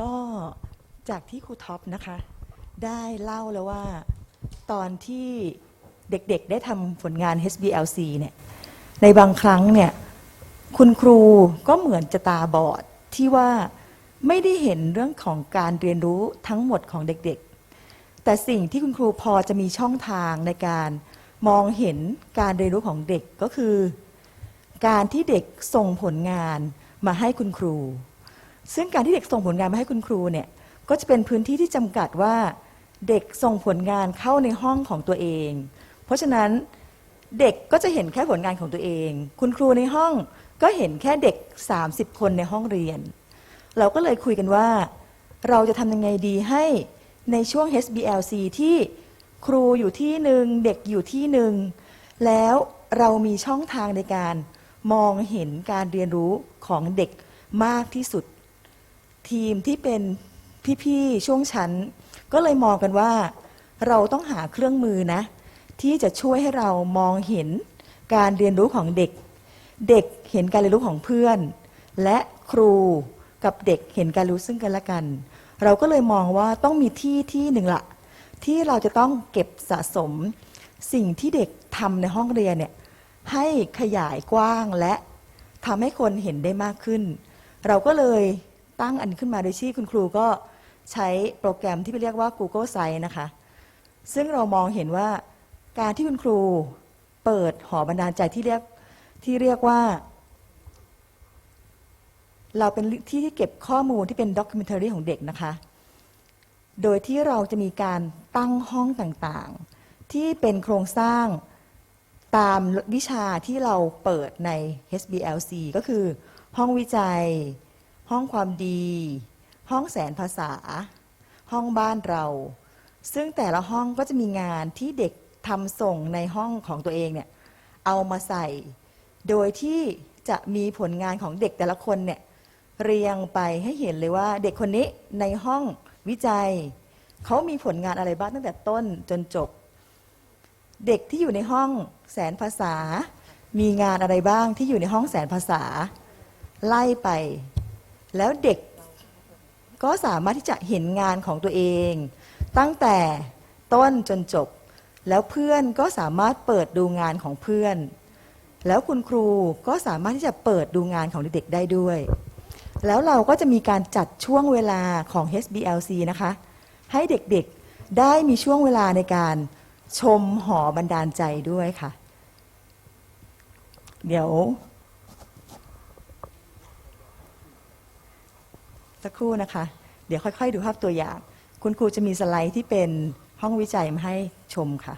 ก็จากที่ครูท็อปนะคะ ได้เล่าแล้วว่าตอนที่เด็กๆได้ทำผลงาน HBLC เนี่ยในบางครั้งเนี่ยคุณครูก็เหมือนจะตาบอดที่ว่าไม่ได้เห็นเรื่องของการเรียนรู้ทั้งหมดของเด็กๆ แต่สิ่งที่คุณครูพอจะมีช่องทางในการมองเห็นการเรียนรู้ของเด็กก็คือ การที่เด็กส่งผลงานมาให้คุณครู ซึ่งการที่เด็กส่งผลงานมาให้คุณครูเนี่ยก็จะเป็นพื้นที่ที่จำกัดว่าเด็กส่งผลงานเข้าในห้องของตัวเอง เพราะฉะนั้นเด็กก็จะเห็นแค่ผลงานของตัวเอง คุณครูในห้องก็เห็นแค่เด็ก 30 คนในห้องเรียน เราก็เลยคุยกันว่า เราจะทำยังไงดีให้ในช่วง HBLC ที่ครูอยู่ที่หนึ่งเด็กอยู่ที่หนึ่งแล้วเรามีช่องทางในการมองเห็นการเรียนรู้ของเด็กมากที่สุด ทีมที่เป็นพี่ๆช่วงชั้น ก็เลยมองกันว่า เราต้องหาเครื่องมือนะ ที่จะช่วยให้เรามองเห็นการเรียนรู้ของเด็ก เด็กเห็นการเรียนรู้ของเพื่อน และครูกับเด็กเห็นการรู้ซึ่งกันและกัน เราก็เลยมองว่าต้องมีที่ที่หนึ่งละที่เราจะต้องเก็บสะสม สิ่งที่เด็กทำในห้องเรียนเนี่ยให้ขยายกว้างและทำให้คนเห็นได้มากขึ้น เราก็เลย ตั้งอันขึ้นมาโดยที่คุณครูก็ใช้โปรแกรมที่เรียกว่า Google Sites นะคะ ซึ่งเรามองเห็นว่าการที่คุณครูเปิดหอบันดาลใจที่เรียกที่เรียกว่า เราเป็นที่ที่เก็บข้อมูลที่เป็นด็อกิเมนท r รีของเด็กนะคะ โดยที่เราจะมีการตั้งห้องต่างๆ ที่เป็นโครงสร้างตามวิชาที่เราเปิดใน HBLC ก็คือห้องวิจัย ห้องความดี ห้องแสนภาษา ห้องบ้านเรา ซึ่งแต่ละห้องก็จะมีงานที่เด็กทำส่งในห้องของตัวเองเนี่ยเอามาใส่ โดยที่จะมีผลงานของเด็กแต่ละคนเนี่ยเรียงไปให้เห็นเลยว่าเด็กคนนี้ในห้องวิจัย เขามีผลงานอะไรบ้างตั้งแต่ต้นจนจบ เด็กที่อยู่ในห้องแสนภาษา มีงานอะไรบ้างที่อยู่ในห้องแสนภาษา ไล่ไป แล้วเด็กก็สามารถที่จะเห็นงานของตัวเอง ตั้งแต่ต้นจนจบ แล้วเพื่อนก็สามารถเปิดดูงานของเพื่อน แล้วคุณครูก็สามารถที่จะเปิดดูงานของเด็กๆได้ด้วย แล้วเราก็จะมีการจัดช่วงเวลาของ HBLC นะคะ ให้เด็กๆได้มีช่วงเวลาในการชมหอบันดาลใจด้วยค่ะ เดี๋ยว สักครู่นะคะ เดี๋ยวค่อย ๆ ดูภาพตัวอย่าง คุณครูจะมีสไลด์ที่เป็นห้องวิจัยมาให้ชมค่ะ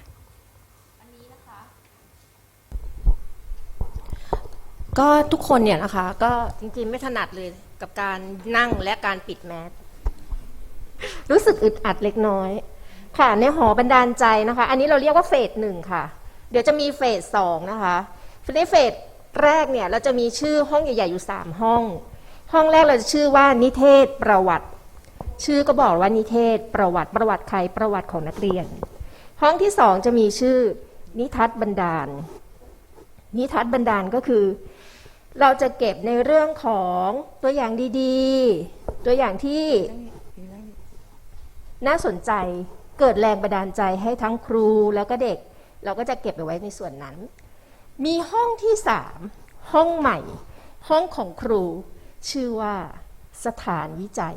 ก็ทุกคนเนี่ยนะคะ ก็จริงๆไม่ถนัดเลยกับการนั่งและการปิดแมสรู้สึกอึดอัดเล็กน้อย ค่ะในหอบันดาลใจนะคะ อันนี้เราเรียกว่าเฟสหนึ่งค่ะ เดี๋ยวจะมีเฟสสองนะคะในเฟสแรกเนี่ยเราจะมีชื่อห้องใหญ่ๆอยู่สามห้อง ห้องแรกเราจะชื่อว่านิเทศประวัติ ชื่อก็บอกว่านิเทศประวัติประวัติใครประวัติของนักเรียน ห้องที่สองจะมีชื่อ นิทัศน์บันดาล นิทัศน์บันดาลก็คือ เราจะเก็บในเรื่องของตัวอย่างดีๆ ตัวอย่างที่น่าสนใจเกิดแรงบันดาลใจให้ทั้งครูแล้วก็เด็ก เราก็จะเก็บไปไว้ในส่วนนั้น มีห้องที่สามห้องใหม่ ห้องของครู ชื่อว่าสถานวิจัย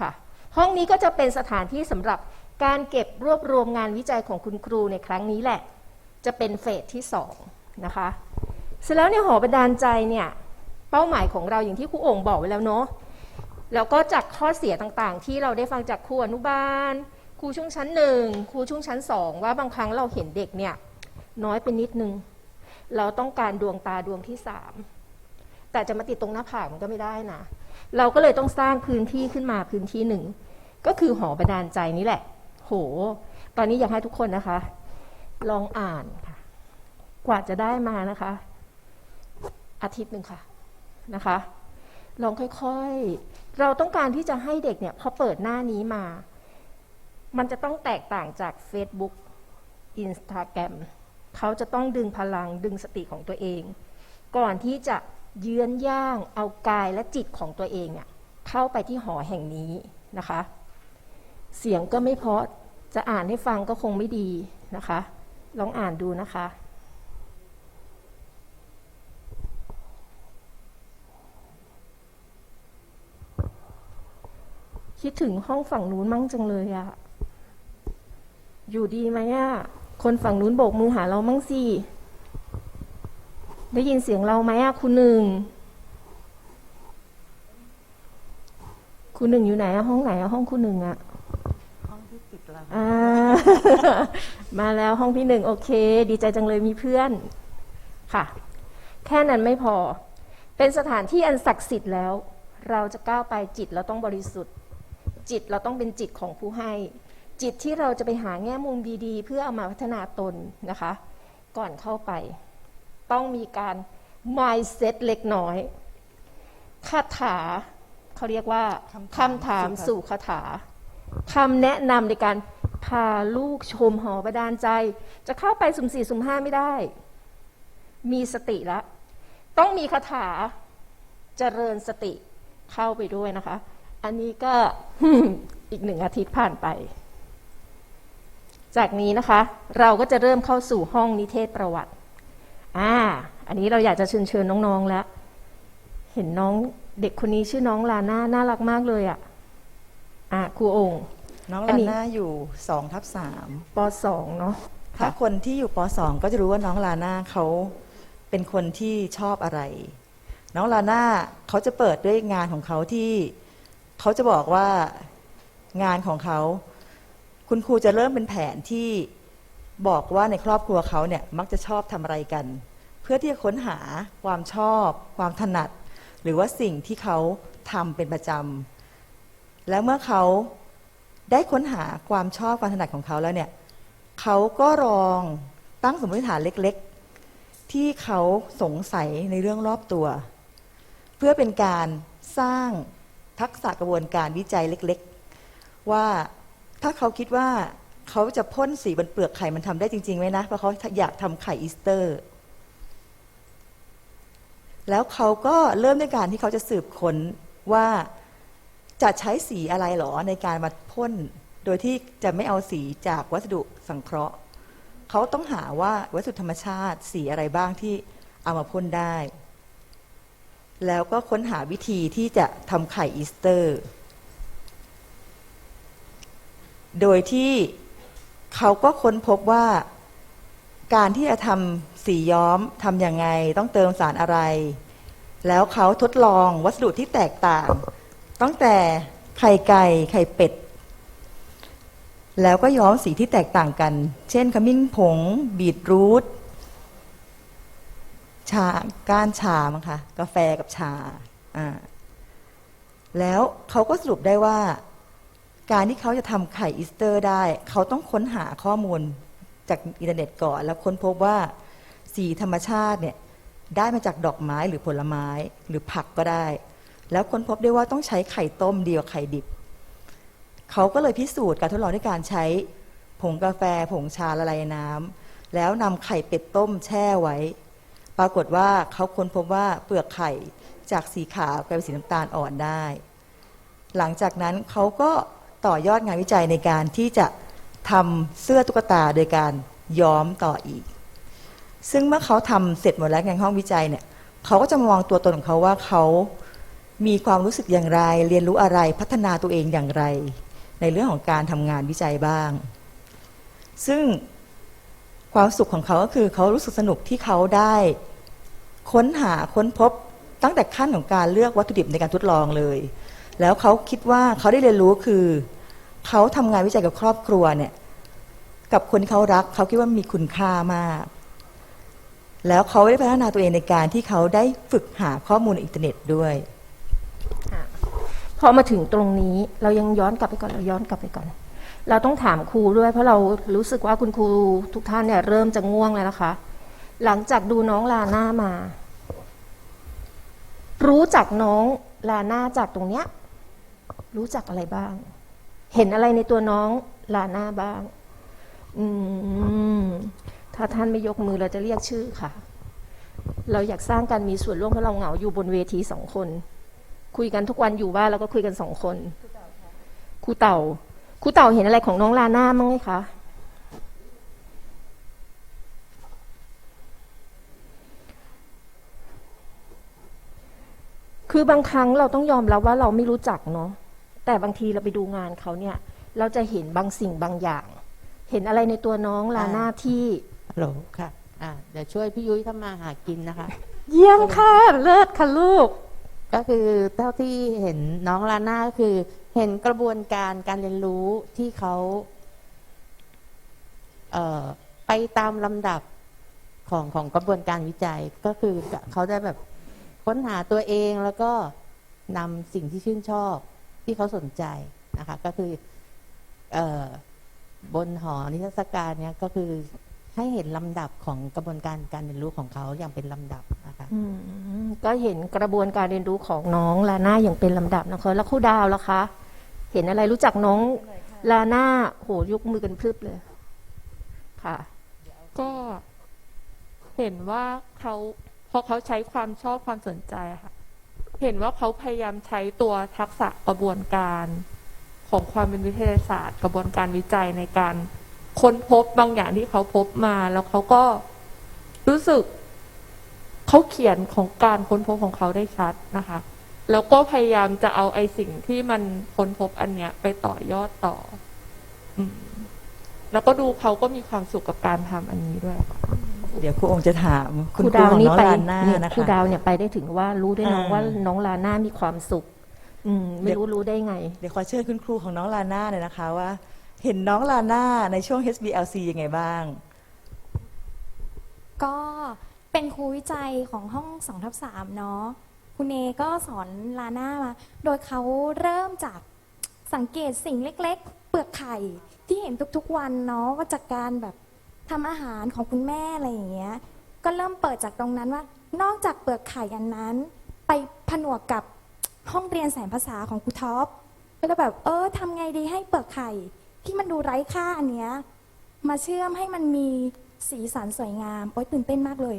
ค่ะห้องนี้ก็จะเป็นสถานที่สำหรับการเก็บรวบรวมงานวิจัยของคุณครูในครั้งนี้แหละ จะเป็นเฟสที่สองนะคะเสร็จแล้วในหอบันดาลใจเนี่ยเป้าหมายของเราอย่างที่ครูโอ่งบอกไว้แล้วเนาะแล้วก็จากข้อเสียต่างๆ ที่เราได้ฟังจากครูอนุบาลครูช่วงชั้นหนึ่งครูช่วงชั้นสองว่าบางครั้งเราเห็นเด็กเนี่ยน้อยไปนิดนึง เราต้องการดวงตาดวงที่สาม แต่จะมาติดตรงหน้าผากมันก็ไม่ได้นะ เราก็เลยต้องสร้างพื้นที่ขึ้นมาพื้นที่หนึ่ง ก็คือหอบันดาลใจนี่แหละ โห ตอนนี้อยากให้ทุกคนนะคะ ลองอ่านค่ะ กว่าจะได้มานะคะ อาทิตย์หนึ่งค่ะนะคะ ลองค่อยๆ เราต้องการที่จะให้เด็กเนี่ยพอเปิดหน้านี้มา มันจะต้องแตกต่างจาก Facebook Instagram เขาจะต้องดึงพลังดึงสติของตัวเอง ก่อนที่จะ เยื้อนย่างเอากายและจิตของตัวเองอะเข้าไปที่หอแห่งนี้นะคะ เสียงก็ไม่เพราะจะอ่านให้ฟังก็คงไม่ดีนะคะ ลองอ่านดูนะคะคิดถึงห้องฝั่งนู้นมั่งจังเลยอะ อยู่ดีไหมอะ คนฝั่งนู้นโบกมือหาเรามั่งสิ ได้ยินเสียงเราไหมอะคุณหนึ่ง คุณหนึ่งอยู่ไหนอะห้องไหนอะห้องคุณหนึ่งอะห้องที่ติดเราอ่า มาแล้วห้องพี่หนึ่งโอเค ดีใจจังเลยมีเพื่อน ค่ะ แค่นั้นไม่พอ เป็นสถานที่อันศักดิ์สิทธิ์แล้ว เราจะก้าวไปจิตเราต้องบริสุทธิ์ จิตเราต้องเป็นจิตของผู้ให้ จิตที่เราจะไปหาแง่มุมดีๆ เพื่อเอามาพัฒนาตนนะคะ ก่อนเข้าไป ต้องมีการ mindset เล็กน้อยคาถาเขาเรียกว่าคำถามสู่คาถาคำแนะนำในการพาลูกชมหอประดานใจ จะเข้าไปสุ่มสี่สุ่มห้าไม่ได้ มีสติแล้วต้องมีคาถาเจริญสติเข้าไปด้วยนะคะ อันนี้ก็อีกหนึ่งอาทิตย์ผ่านไป จากนี้นะคะ เราก็จะเริ่มเข้าสู่ห้องนิเทศประวัติ อ่า อันนี้เราอยากจะเชิญเชิญน้องๆแล้ว เห็นน้องเด็กคนนี้ชื่อน้องลาน่าน่ารักมากเลยอะ่ะ อะครูองค์น้องอัลานนี้น่าอยู่สองทับสามปสองเนาะ ถ้าคนที่อยู่ปสองก็จะรู้ว่าน้องลาน่าเขาเป็นคนที่ชอบอะไร น้องลาน่าเขาจะเปิดด้วยงานของเขาที่เขาจะบอกว่างานของเขา คุณครูจะเริ่มเป็นแผนที่ บอกว่าในครอบครัวเขาเนี่ยมักจะชอบทำอะไรกัน เพื่อที่จะค้นหาความชอบ ความถนัด หรือว่าสิ่งที่เขาทำเป็นประจำแล้วเมื่อเขาได้ค้นหาความชอบความถนัดของเขาแล้วเนี่ยเขาก็ลองตั้งสมมติฐานเล็กๆ ที่เขาสงสัยในเรื่องรอบตัว เพื่อเป็นการสร้างทักษะกระบวนการวิจัยเล็ก ๆ ว่าถ้าเขาคิดว่า เขาจะพ่นสีบนเปลือกไข่มันทำได้จริงๆไหมนะ เพราะเขาอยากทำไข่อีสเตอร์ แล้วเขาก็เริ่มด้วยการที่เขาจะสืบค้นว่าจะใช้สีอะไรหรอในการมาพ่น โดยที่จะไม่เอาสีจากวัสดุสังเคราะห์ เขาต้องหาว่าวัสดุธรรมชาติสีอะไรบ้างที่เอามาพ่นได้ แล้วก็ค้นหาวิธีที่จะทำไข่อีสเตอร์ โดยที่ เขาก็ค้นพบว่าการที่จะทำสีย้อมทำยังไง ต้องเติมสารอะไร แล้วเขาทดลองวัสดุที่แตกต่าง ตั้งแต่ไข่ไก่ไข่เป็ด แล้วก็ย้อมสีที่แตกต่างกัน เช่นขมิ้นผง บีทรูทชาก้านชามั้งคะกาแฟกับชาอ่าแล้วเขาก็สรุปได้ว่า การที่เขาจะทำไข่อีสเตอร์ได้ เขาต้องค้นหาข้อมูลจากอินเทอร์เน็ตก่อน แล้วค้นพบว่าสีธรรมชาติเนี่ยได้มาจากดอกไม้หรือผลไม้หรือผักก็ได้ แล้วค้นพบได้ว่าต้องใช้ไข่ต้มเดียวไข่ดิบ เขาก็เลยพิสูจน์การทดลองด้วยการใช้ผงกาแฟผงชาละลายน้ำแล้วนำไข่เป็ดต้มแช่ไว้ ปรากฏว่าเขาค้นพบว่าเปลือกไข่จากสีขาวกลายเป็นสีน้ำตาลอ่อนได้ หลังจากนั้นเขาก็ ต่อยอดงานวิจัยในการที่จะทำเสื้อตุ๊กตาโดยการย้อมต่ออีก ซึ่งเมื่อเขาทำเสร็จหมดแล้วในห้องวิจัยเนี่ยเขาก็จะมองตัวตนของเขาว่าเขามีความรู้สึกอย่างไร เรียนรู้อะไรพัฒนาตัวเองอย่างไร ในเรื่องของการทำงานวิจัยบ้าง ซึ่งความสุขของเขาก็คือเขารู้สึกสนุกที่เขาได้ค้นหาค้นพบตั้งแต่ขั้นของการเลือกวัตถุดิบในการทดลองเลย แล้วเขาคิดว่าเขาได้เรียนรู้คือเขาทำงานวิจัยกับครอบครัวเนี่ยกับคนที่เขารักเขาคิดว่ามีคุณค่ามาก แล้วเขาได้พัฒนาตัวเองในการที่เขาได้ฝึกหาข้อมูลในอินเทอร์เน็ตด้วยพอมาถึงตรงนี้เรายังย้อนกลับไปก่อนเราย้อนกลับไปก่อน เราต้องถามครูด้วย เพราะเรารู้สึกว่าคุณครูทุกท่านเนี่ยเริ่มจะง่วงแล้วนะคะ หลังจากดูน้องลาน่ามา รู้จักน้องลาน่าจากตรงเนี้ย รู้จักอะไรบ้าง เห็นอะไรในตัวน้องลาน่าบ้าง อืม ถ้าท่านไม่ยกมือเราจะเรียกชื่อค่ะ เราอยากสร้างการมีส่วนร่วมเพราะเราเหงาอยู่บนเวทีสองคน คุยกันทุกวันอยู่บ้านแล้วก็คุยกันสองคนครูเต่าครูเต่าเห็นอะไรของน้องลาน่ามั้งไหมคะคือบางครั้งเราต้องยอมรับว่าเราไม่รู้จักเนาะ แต่บางทีเราไปดูงานเขาเนี่ย เราจะเห็นบางสิ่งบางอย่าง เห็นอะไรในตัวน้องลาน่าที่ฮัลโหลค่ะอ่าเดี๋ยวช่วยพี่ยุ้ยทำมาหากินนะคะ เยี่ยมค่ะ เลิศค่ะลูก ก็คือเท่าที่เห็นน้องลาน่าก็คือ เห็นกระบวนการการเรียนรู้ที่เขาเอ่อไปตามลำดับของของกระบวนการวิจัยก็คือเขาได้แบบค้นหาตัวเองแล้วก็นำสิ่งที่ชื่นชอบ ที่เขาสนใจนะคะ ก็คือเอ่อบนหอนิทรรศการเนี้ยก็คือให้เห็นลำดับของกระบวนการการเรียนรู้ของเขาอย่างเป็นลำดับนะคะอืมก็เห็นกระบวนการเรียนรู้ของน้องลาน่าอย่างเป็นลำดับนะคะแล้วครู่ดาวล่ะคะ เห็นอะไรรู้จักน้องลาน่าโหยกมือกันพรึบเลย ค่ะ ก็เห็นว่าเขาพอเขาใช้ความชอบความสนใจอะค่ะ เห็นว่าเขาพยายามใช้ตัวทักษะกระบวนการของความเป็นวิทยาศาสตร์ กระบวนการวิจัยในการค้นพบบางอย่างที่เขาพบมา แล้วเขาก็รู้สึกเขาเขียนของการค้นพบของเขาได้ชัดนะคะ แล้วก็พยายามจะเอาไอสิ่งที่มันค้นพบอันเนี้ย ไปต่อยอดต่อ อืมแล้วก็ดูเขาก็มีความสุขกับการทำอันนี้ด้วยค่ะ เดี๋ยวครูองค์จะถามคคุณรูครูดาวของนี่น้องไปลาน่าเนี่ยนะครูคะดาวเนี่ยไปได้ถึงว่ารู้ได้น้องอ่าว่าน้องลาน่ามีความสุขอืมไม่รู้รู้ได้ไง เดี๋ยวขอเชิญคุณครูของน้องลาน่าเลยนะคะว่า เห็นน้องลาน่าในช่วง HBLC ยังไงบ้าง ก็เป็นครูวิจัยของห้อง2ทับ3เนาะคุณเอก็สอนลาน่ามา โดยเขาเริ่มจากสังเกตสิ่งเล็ก ๆ เปลือกไข่ที่เห็นทุกๆวันเนาะว่าจากการแบบ ทำอาหารของคุณแม่อะไรอย่างเงี้ย ก็เริ่มเปิดจากตรงนั้นว่า นอกจากเปลือกไข่อันนั้น ไปผนวกกับห้องเรียนแสนภาษาของครูท็อปก็เลยแบบเออทำไงดีให้เปลือกไข่ที่มันดูไร้ค่าอันเนี้ยมาเชื่อมให้มันมีสีสันสวยงาม โอ๊ยตื่นเต้นมากเลย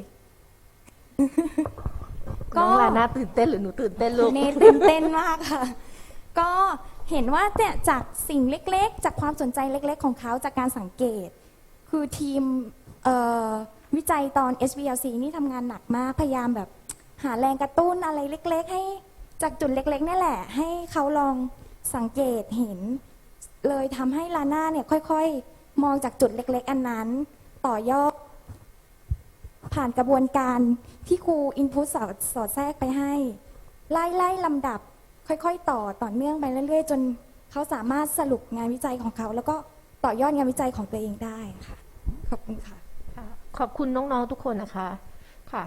ก็ น้องลาน่าตื่นเต้นหรือหนูตื่นเต้นลูก เนตื่นเต้นมากค่ะ ก็เห็นว่าเนี่ยจากสิ่งเล็กๆ จากความสนใจเล็ก ๆ ของเขาจากการสังเกต คือทีมเอ่อวิจัยตอน SBLC นี่ทำงานหนักมาก พยายามแบบหาแรงกระตุ้นอะไรเล็ก ๆ ให้จากจุดเล็กๆนี่แหละ ให้เขาลองสังเกตเห็น เลยทำให้ลาน่าเนี่ยค่อยๆ มองจากจุดเล็ก ๆ อันนั้น ต่อยอดผ่านกระบวนการที่ครูอินพุตสอดสอดแทรกไปให้ ไล่ไล่ลำดับค่อยๆ ต่อต่อเนื่องไปเรื่อย ๆ จนเขาสามารถสรุปงานวิจัยของเขา แล้วก็ต่อยอดงานวิจัยของตัวเองได้ค่ะ ขอบคุณค่ะ ขอบคุณน้องๆทุกคนนะคะค่ะ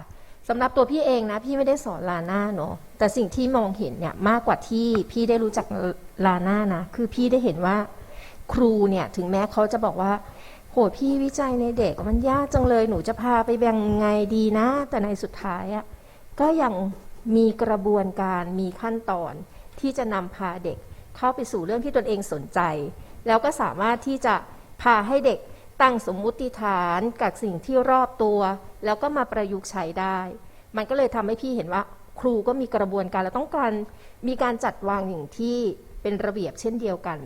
สำหรับตัวพี่เองนะพี่ไม่ได้สอนลาน่าเนาะแต่สิ่งที่มองเห็นเนี่ยมากกว่าที่พี่ได้รู้จักลาน่านะคือพี่ได้เห็นว่าครูเนี่ยถึงแม้เขาจะบอกว่าโหพี่วิจัยในเด็กมันยากจังเลยหนูจะพาไปแบ่งไงดีนะ แต่ในสุดท้ายอะ่ะก็ยังมีกระบวนการมีขั้นตอนที่จะนำพาเด็กเข้าไปสู่เรื่องที่ตนเองสนใจ แล้วก็สามารถที่จะพาให้เด็ก ตั้งสมมุติฐานกับสิ่งที่รอบตัว แล้วก็มาประยุกต์ใช้ได้ มันก็เลยทำให้พี่เห็นว่า ครูก็มีกระบวนการและต้องการมีการจัดวางอย่างที่เป็นระเบียบเช่นเดียวกัน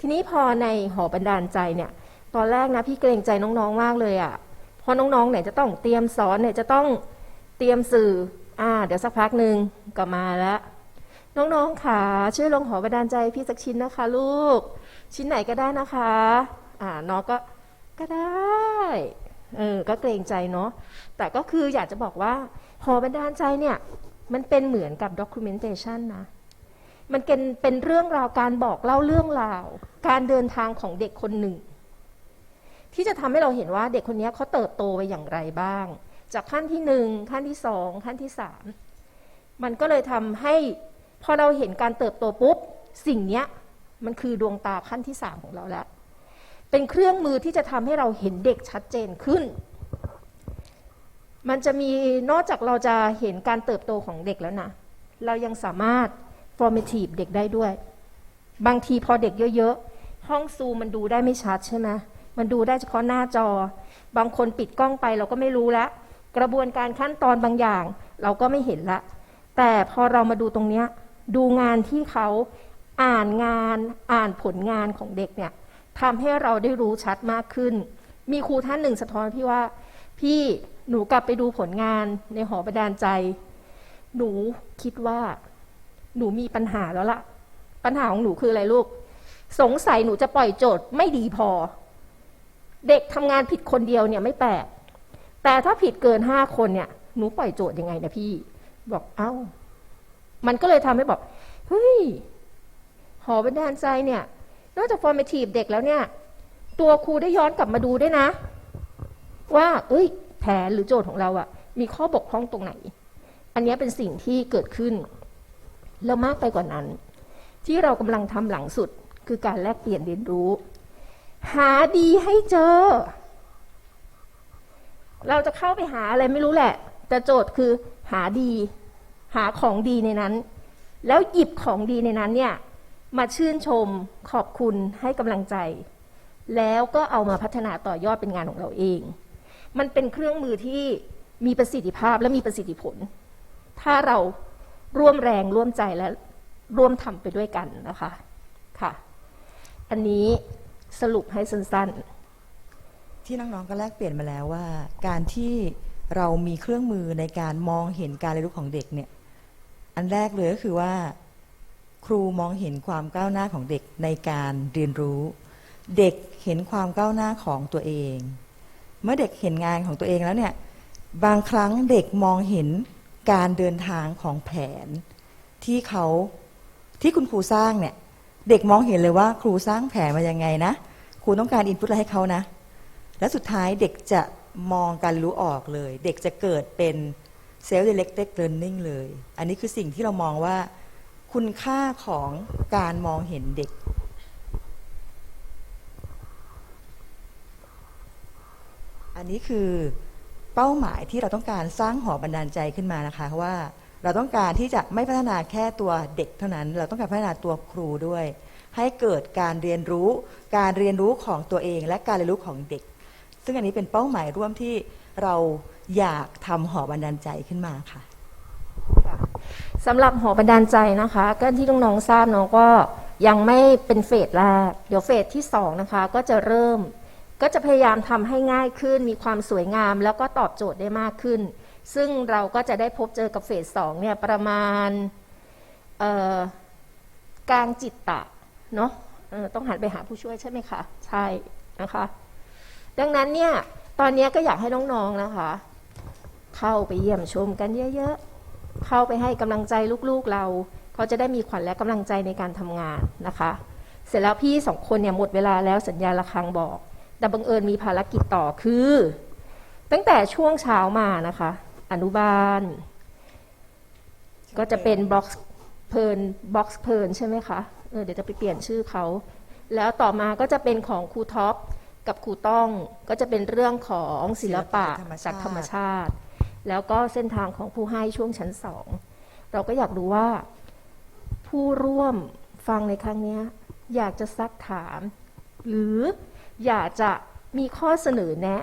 ทีนี้พอในหอบันดาลใจเนี่ยตอนแรกนะพี่เกรงใจน้องๆมากเลยอะ่ะเพราะน้องๆเนี่ยจะต้องเตรียมสอนเนี่ยจะต้องเตรียมสื่ออ่าเดี๋ยวสักพักหนึ่งก็มาแล้วน้องๆค่ะช่วยลงหอบันดาลใจพี่สักชิ้นนะคะ ลูก ชิ้นไหนก็ได้นะคะ อ่าน้องก็ ก็ได้เออก็เกรงใจเนาะแต่ก็คืออยากจะบอกว่าหอบันดาลใจเนี่ย มันเป็นเหมือนกับ documentation นะ มันเป็นเป็นเรื่องราวการบอกเล่าเรื่องราว การเดินทางของเด็กคนหนึ่ง ที่จะทำให้เราเห็นว่าเด็กคนนี้เขาเติบโตไปอย่างไรบ้าง จากขั้นที่หนึ่งขั้นที่สองขั้นที่สามมันก็เลยทำให้พอเราเห็นการเติบโตปุ๊บ สิ่งเนี้ยมันคือดวงตาขั้นที่สามของเราแล้ว เป็นเครื่องมือที่จะทำให้เราเห็นเด็กชัดเจนขึ้น มันจะมีนอกจากเราจะเห็นการเติบโตของเด็กแล้วนะ เรายังสามารถ formative เด็กได้ด้วย บางทีพอเด็กเยอะๆ ห้องซูมมันดูได้ไม่ชัดใช่ไหมมันดูได้เฉพาะหน้าจอ บางคนปิดกล้องไปเราก็ไม่รู้ละ กระบวนการขั้นตอนบางอย่าง เราก็ไม่เห็นละ แต่พอเรามาดูตรงเนี้ยดูงานที่เขาอ่านงานอ่านผลงานของเด็กเนี่ย ทำให้เราได้รู้ชัดมากขึ้น มีครูท่านหนึ่งสะท้อนพี่ว่า พี่หนูกลับไปดูผลงานในหอประดานใจ หนูคิดว่า หนูมีปัญหาแล้วล่ะ ปัญหาของหนูคืออะไรลูก สงสัยหนูจะปล่อยโจทย์ไม่ดีพอ เด็กทำงานผิดคนเดียวเนี่ยไม่แปลก แต่ถ้าผิดเกินห้าคนเนี่ย หนูปล่อยโจทย์ยังไงนะพี่ บอกเอ้า มันก็เลยทำให้บอก เฮ้ย หอบันดาลใจเนี่ย นอกจาก formative เด็กแล้วเนี่ย ตัวครูได้ย้อนกลับมาดูด้วยนะ ว่า เอ้ย แผนหรือโจทย์ของเราอะมีข้อบกพร่องตรงไหน อันนี้เป็นสิ่งที่เกิดขึ้น แล้วมากไปกว่านั้น ที่เรากำลังทำหลังสุดคือการแลกเปลี่ยนเรียนรู้ หาดีให้เจอ เราจะเข้าไปหาอะไรไม่รู้แหละ แต่โจทย์คือหาดี หาของดีในนั้น แล้วหยิบของดีในนั้นเนี่ย มาชื่นชมขอบคุณให้กำลังใจ แล้วก็เอามาพัฒนาต่อยอดเป็นงานของเราเอง มันเป็นเครื่องมือที่มีประสิทธิภาพและมีประสิทธิผล ถ้าเราร่วมแรงร่วมใจและร่วมทำไปด้วยกันนะคะค่ะ อันนี้สรุปให้สั้นๆ ที่น้องๆก็แลกเปลี่ยนมาแล้วว่า การที่เรามีเครื่องมือในการมองเห็นการเรียนรู้ของเด็กเนี่ย อันแรกเลยก็คือว่า ครูมองเห็นความก้าวหน้าของเด็กในการเรียนรู้ เด็กเห็นความก้าวหน้าของตัวเอง เมื่อเด็กเห็นงานของตัวเองแล้วเนี่ยบางครั้งเด็กมองเห็นการเดินทางของแผนที่เขาที่คุณครูสร้างเนี่ยเด็กมองเห็นเลยว่าครูสร้างแผนมายังไงนะครูต้องการอินพุตอะไรให้เขานะ และสุดท้ายเด็กจะมองการรู้ออกเลย เด็กจะเกิดเป็น self directed learning เลย อันนี้คือสิ่งที่เรามองว่า คุณค่าของการมองเห็นเด็ก อันนี้คือเป้าหมายที่เราต้องการสร้างหอบันดาลใจขึ้นมานะคะว่าเราต้องการที่จะไม่พัฒนาแค่ตัวเด็กเท่านั้น เราต้องการพัฒนาตัวครูด้วย ให้เกิดการเรียนรู้ การเรียนรู้ของตัวเอง และการเรียนรู้ของเด็ก ซึ่งอันนี้เป็นเป้าหมายร่วมที่เราอยากทำหอบันดาลใจขึ้นมาค่ะ สำหรับหอบันดาลใจนะคะ ก็ที่น้องๆทราบเนาะก็ยังไม่เป็นเฟสแรก เดี๋ยวเฟสที่สองนะคะก็จะเริ่ม ก็จะพยายามทำให้ง่ายขึ้น มีความสวยงาม แล้วก็ตอบโจทย์ได้มากขึ้น ซึ่งเราก็จะได้พบเจอกับเฟสสองเนี่ยประมาณกลางจิตตะเนาะต้องหันไปหาผู้ช่วยใช่ไหมคะ ใช่นะคะ ดังนั้นเนี่ยตอนนี้ก็อยากให้น้องๆนะคะ เข้าไปเยี่ยมชมกันเยอะๆ เข้าไปให้กำลังใจลูกๆเราเขาจะได้มีขวัญและกำลังใจในการทำงานนะคะ เสร็จแล้วพี่สองคนเนี่ยหมดเวลาแล้วสัญญาณระฆังบอก แต่บังเอิญมีภารกิจต่อคือ ตั้งแต่ช่วงเช้ามานะคะ อนุบาล ก็จะเป็นบล็อกเพลินบ็อกซ์เพลินใช่ไหมคะเออเดี๋ยวจะไปเปลี่ยนชื่อเขาแล้วต่อมาก็จะเป็นของครูท็อปกับครูต้องก็จะเป็นเรื่องของศิลปะจากธรรมชาติ แล้วก็เส้นทางของผู้ให้ช่วงชั้นสองเราก็อยากรู้ว่า ผู้ร่วมฟังในครั้งนี้อยากจะซักถาม หรืออยากจะมีข้อเสนอแนะ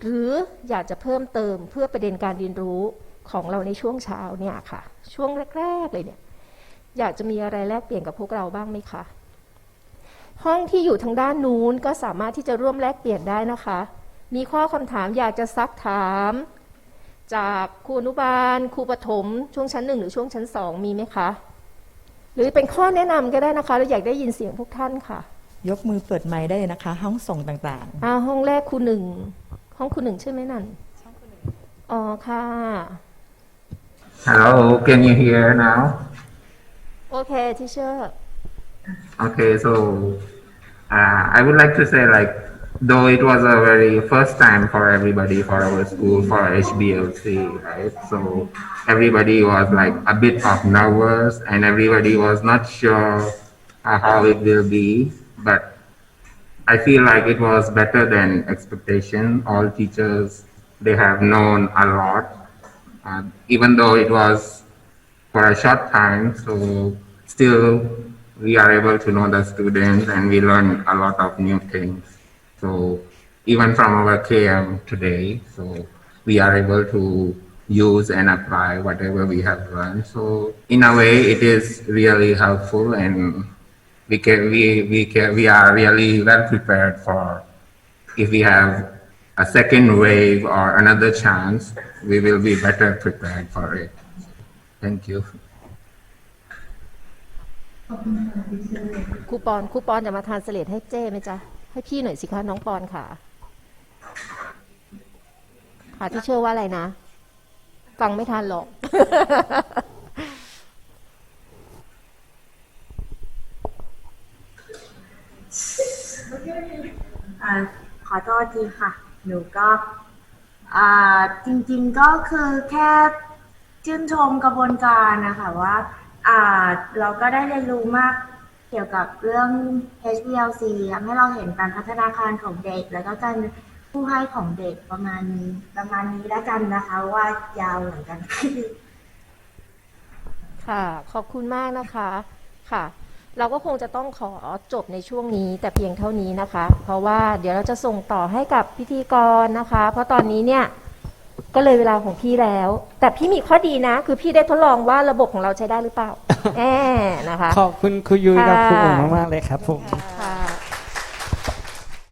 หรืออยากจะเพิ่มเติมเพื่อประเด็นการเรียนรู้ของเราในช่วงเช้าเนี่ยค่ะ ช่วงแรก ๆ เลยเนี่ย อยากจะมีอะไรแลกเปลี่ยนกับพวกเราบ้างไหมคะ ห้องที่อยู่ทางด้านนู้นก็สามารถที่จะร่วมแลกเปลี่ยนได้นะคะ มีข้อคำถามอยากจะซักถาม จากครูอนุบาลครูประถม ช่วงชั้นหนึ่งหรือช่วงชั้นสองมีไหมคะ หรือเป็นข้อแนะนำก็ได้นะคะ เราอยากได้ยินเสียงพวกท่านค่ะ ยกมือเปิดไมค์ได้เลยนะคะ ห้องส่งต่างอ่าห้องแรกครูหนึ่งห้องครูหนึ่งใช่ไหมนั่นอ๋อค่ะ Hello, can you hear now? โอเคที่เชอร์ Okay, so uh, I would like to say, like, though it was a very first time for everybody for our school for HBLC, right? So everybody was like a bit of nervous, and everybody was not sure uh, how it will be, but I feel like it was better than expectation. All teachers they have known a lot, uh, even though it was for a short time. So still, we are able to know the students and we learn a lot of new things. So even from our KM today, so we are able to use and apply whatever we have learned. So in a way, it is really helpful, and we can we we can we are really well prepared for if we have a second wave or another chance, we will be better prepared for it. Thank you. ครูปอนครูปอนจะมาทานเสลดให้เจ้ไหมจ๊ะ ให้พี่หน่อยสิคะน้องปอนค่ะ ค่ะที่เชื่อว่าอะไรนะ ฟังไม่ทันหรอก อ่าขอโทษทีค่ะ หนูก็อ่าจริงๆก็คือแค่ชื่นชมกระบวนการนะคะว่าอ่าเราก็ได้เรียนรู้มาก กี่ยวกับเรื่อง HPLC ทำให้เราเห็นการพัฒนาการของเด็ก แล้วก็การผู้ให้ของเด็กประมาณนี้ประมาณนี้แล้วกันนะคะว่ายาวเหมือนกัน ค่ะ ขอบคุณมากนะคะค่ะ เราก็คงจะต้องขอจบในช่วงนี้แต่เพียงเท่านี้นะคะ เพราะว่าเดี๋ยวเราจะส่งต่อให้กับพิธีกรนะคะ เพราะตอนนี้เนี่ยก็เลยเวลาของพี่แล้ว แต่พี่มีข้อดีนะ คือพี่ได้ทดลองว่าระบบของเราใช้ได้หรือเปล่า แอนะคะ ขอบคุณครูยุ้ยกับครูค่ะโอ๋มากๆเลยครับผม ค่ะ